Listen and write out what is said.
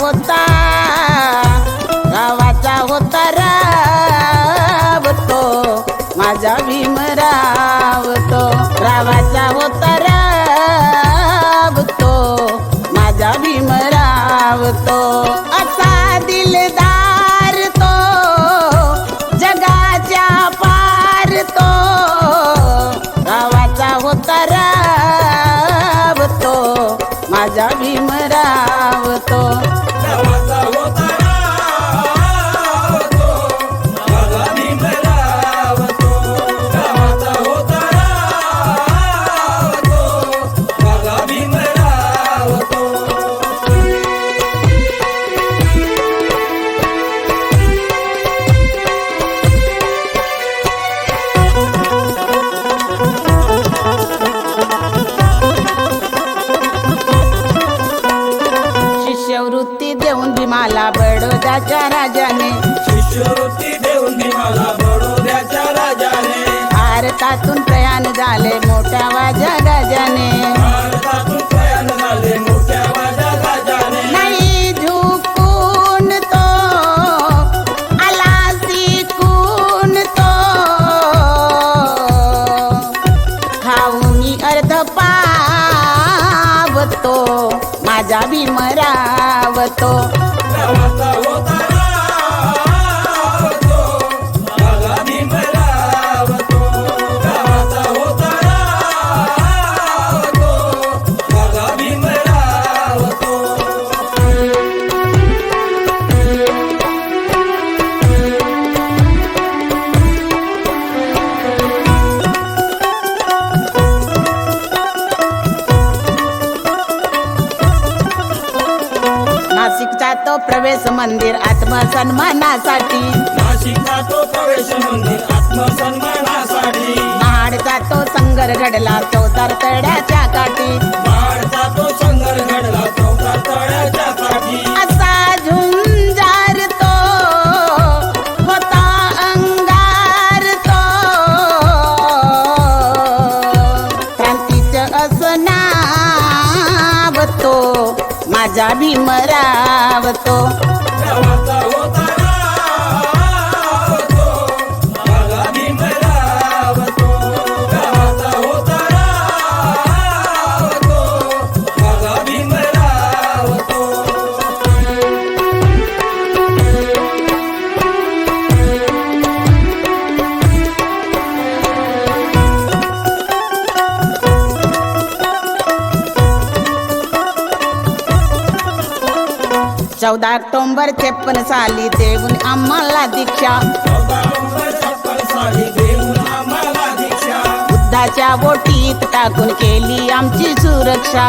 होता. गावाचा होता रावतो माझा भीमरावतो रावाचा होता रावतो माझा भीमरावतो असा दिलदार तो जगाच्या पार तो गावाचा होता रावतो माझा भीमरावतो गावाचा बडोदाच्या राजाने. शिष्यवृत्ती देऊन भीमाला बडोद्याच्या राजाने. भारतातून प्रयाण झाले मोठ्या वाजा गाजाने भारतातून प्रयाण झाले मोठ्या माझ्या राजाने. नाही झुकून तो आला शिकून तो. खाऊनी अर्ध पावतो माझा भीमरावतो गावाचा होता नाशिकचा तो प्रवेश मंदिर आत्मसन्मानासाठी. नाशिकचा तो प्रवेश मंदिर आत्मसन्मानासाठी. महाडचा तो संगर घडला चौदार तळ्याच्या काठी. बाळचा तो संघर्ष घडला चौथा तळ्याच्या काठी. असा झुंजार तो होता अंगार तो. क्रांतीचं असं नाव तो. माझा भीमरावतो गावाचा चौदा ऑक्टोंबर छप्पन साली देऊन आम्हाला दीक्षा. साली देऊन आम्हाला दीक्षा बुद्धाच्या बोटीत टाकून केली आमची सुरक्षा.